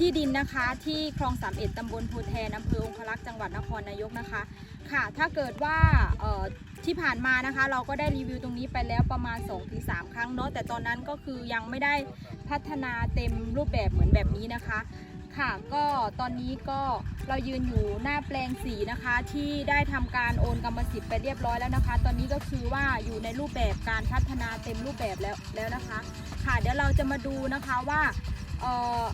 ที่ดินนะคะที่คลองสามเอ็ดตำบลโพแทนอำเภอองคลักษ์จังหวัดนครนายกนะคะ ค่ะ ถ้าเกิดว่าที่ผ่านมานะคะ เราก็ได้รีวิวตรงนี้ไปแล้วประมาณ 2-3 ครั้งเนาะแต่ตอนนั้นก็คือยังไม่ได้พัฒนาเต็มรูปแบบเหมือนแบบนี้นะคะค่ะก็ตอนนี้ก็เรายืนอยู่หน้าแปลงสีนะคะที่ได้ทำการโอนกรรมสิทธิ์ไปเรียบร้อยแล้วนะคะ ตอนนี้ก็คือว่าอยู่ในรูปแบบการพัฒนาเต็มรูปแบบแล้วแล้วนะคะ ค่ะเดี๋ยวเราจะมาดูนะคะว่าเอ่อ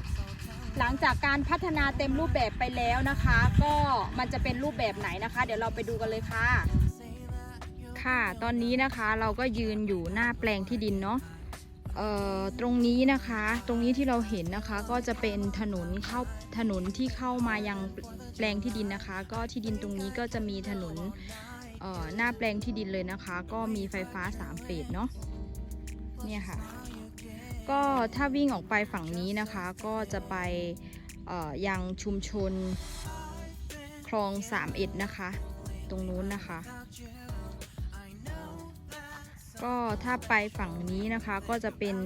หลังจากการพัฒนาเต็มรูปแบบไปแล้วนะคะ ก็มันจะเป็นรูปแบบไหนนะคะ เดี๋ยวเราไปดูกันเลยค่ะ ค่ะตอนนี้นะคะเราก็ยืนอยู่หน้าแปลงที่ดินเนาะเอ่อตรงนี้นะคะตรงนี้ที่เราเห็นนะคะก็จะเป็นถนนเข้าถนนที่เข้ามายังแปลงที่ดินนะคะ ก็ที่ดินตรงนี้ก็จะมีถนนเอ่อหน้าแปลงที่ดินเลยนะคะ ก็มีไฟฟ้าสามเฟสเนาะเนี่ยค่ะ ก็ถ้าวิ่งออกไปฝั่งนี้นะคะ ก็จะไปยังชุมชนคลองสามเอ็ดนะคะ ตรงนู้นนะคะ ก็ถ้าไปฝั่งนี้นะคะก็จะเป็น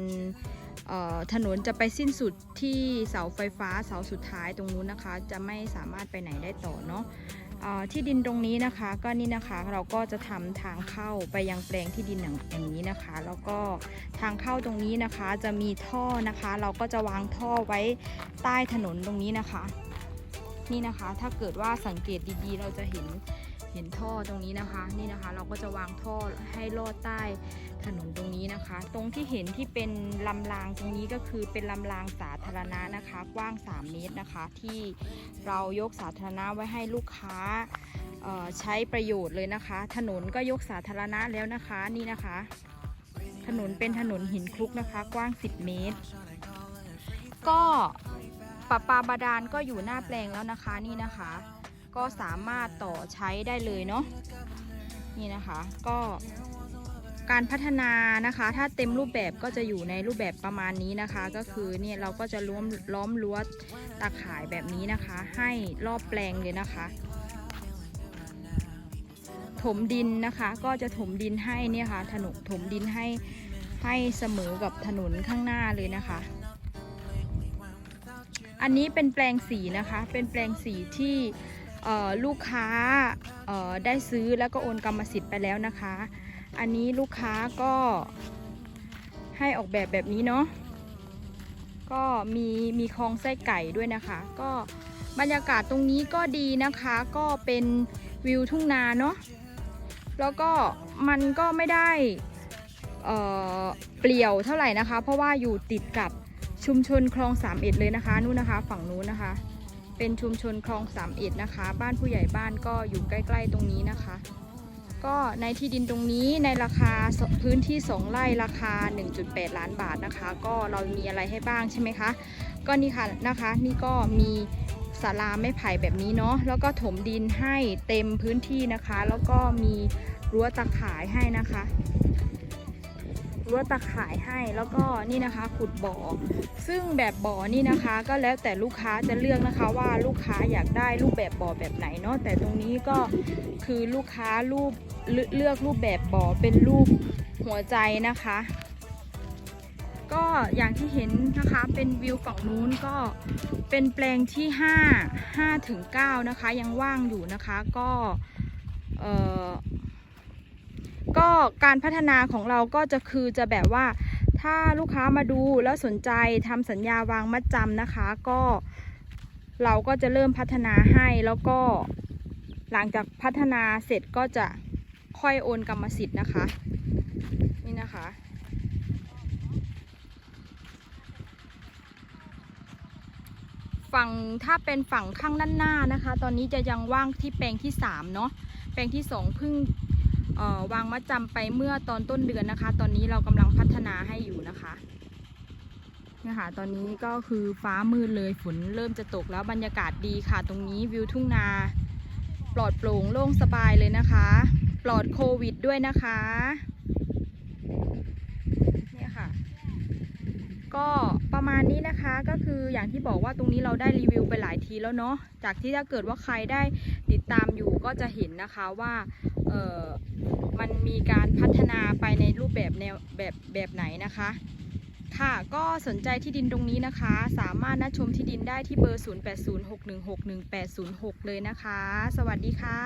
ถนนจะไปสิ้นสุดที่เสาไฟฟ้าเสาสุดท้ายตรงนู้นนะคะ จะไม่สามารถไปไหนได้ต่อเนาะ ที่ดินตรงนี้นะคะ ก็นี่นะคะเราก็จะทำทางเข้าไปยังแปลงที่ดินอย่างอย่างนี้นะคะ แล้วก็ทางเข้าตรงนี้นะคะจะมีท่อนะคะ เราก็จะวางท่อไว้ใต้ถนนตรงนี้นะคะ นี่นะคะถ้าเกิดว่าสังเกตดีๆ เราจะเห็น เห็นท่อตรงนี้นะคะนี่นะคะ เราก็จะวางท่อให้ลอดใต้ถนนตรงนี้นะคะ ตรงที่เห็นที่เป็นลำรางตรงนี้ก็คือเป็นลำรางสาธารณะนะคะ กว้าง 3 เมตรนะคะ ที่เรายกสาธารณะไว้ให้ลูกค้าใช้ประโยชน์เลยนะคะ ถนนก็ยกสาธารณะแล้วนะคะนี่นะคะ ถนนเป็นถนนหินคลุกนะคะ กว้าง 10 เมตร ก็ปะปาบาดาลก็อยู่หน้าแปลงแล้วนะคะนี่นะคะ ก็สามารถต่อใช้ได้เลยเนาะนี่นะคะก็การพัฒนานะคะถ้าเต็มรูปแบบก็จะอยู่ในรูปแบบประมาณนี้นะคะ ก็คือเนี่ยเราก็จะล้อมล้อมรั้วตาข่ายแบบนี้นะคะ ให้รอบแปลงเลยนะคะ ถมดินนะคะก็จะถมดินให้เนี่ยค่ะถนนถมดินให้ให้เสมอกับถนนข้างหน้าเลยนะคะ อันนี้เป็นแปลงสีนะคะเป็นแปลงสีที่ ลูกค้าได้ซื้อแล้วก็โอนกรรมสิทธิ์ไปแล้วนะคะ อันนี้ลูกค้าก็ให้ออกแบบแบบนี้เนาะก็มีมีคลองไส้ไก่ด้วยนะคะ ก็บรรยากาศตรงนี้ก็ดีนะคะ ก็เป็นวิวทุ่งนาเนาะแล้วก็มันก็ไม่ได้เเปลี่ยวเท่าไหร่นะคะ เพราะว่าอยู่ติดกับชุมชนคลองสามเอ็ดเลยนะคะนู่นนะคะ ฝั่งนู้นนะคะ เป็นชุมชนคลองสามเอ็ดนะคะ บ้านผู้ใหญ่บ้านก็อยู่ใกล้ ๆ ตรงนี้นะคะ ก็ในที่ดินตรงนี้ในราคาพื้นที่ 2 ไร่ราคา 1.8 ล้านบาทนะคะ ก็เรามีอะไรให้บ้างใช่ไหมคะ ก็นี่ค่ะนะคะ นี่ก็มีศาลาไม้ไผ่แบบนี้เนาะแล้วก็ถมดินให้เต็มพื้นที่นะคะ แล้วก็มีรั้วตะข่ายให้นะคะ รั้วตะข่ายให้แล้วก็นี่นะคะขุดบ่อ ซึ่งแบบบ่อนี่นะคะก็แล้วแต่ลูกค้าจะเลือกนะคะว่าลูกค้าอยากได้รูปแบบบ่อแบบไหนเนาะแต่ตรงนี้ก็คือลูกค้ารูปเลืเลือกรูปแบบบ่อเป็นรูปหัวใจนะคะ ก็อย่างที่เห็นนะคะเป็นวิวฝั่งนู้นก็เป็นแปลงที่ 5 5ถึง9นะคะยังว่างอยู่นะคะก็เอ่อ ก็การพัฒนาของเราก็จะคือจะแบบว่า ถ้าลูกค้ามาดูแล้วสนใจทำสัญญาวางมัดจำนะคะ ก็ เราก็จะเริ่มพัฒนาให้แล้วก็หลังจากพัฒนาเสร็จก็จะค่อยโอนกรรมสิทธิ์นะคะ นี่นะคะ ฝั่งถ้าเป็นฝั่งข้างด้านหน้านะคะ ตอนนี้จะยังว่างที่แปลงที่3เนาะแปลงที่2เพิ่ง วางมัดจำไปเมื่อตอนต้นเดือนนะคะ ตอนนี้เรากำลังพัฒนาให้อยู่นะคะเนี่ยค่ะตอนนี้ก็คือฟ้ามืดเลยฝนเริ่มจะตกแล้วบรรยากาศดีค่ะ ตรงนี้วิวทุ่งนา ปลอดโปร่งโล่งสบายเลยนะคะ ปลอดโควิดด้วยนะคะเนี่ยค่ะ ก็ประมาณนี้นะคะก็คืออย่างที่บอกว่าตรงนี้เราได้รีวิวไปหลายทีแล้วเนาะจากที่ถ้าเกิดว่าใครได้ติดตามอยู่ก็จะเห็นนะคะว่า มันมีการพัฒนาไปในรูปแบบแนวแบบแบบไหนนะคะ ค่ะก็สนใจที่ดินตรงนี้นะคะ สามารถนัดชมที่ดินได้ที่เบอร์ 0806161806 เลยนะคะ สวัสดีค่ะ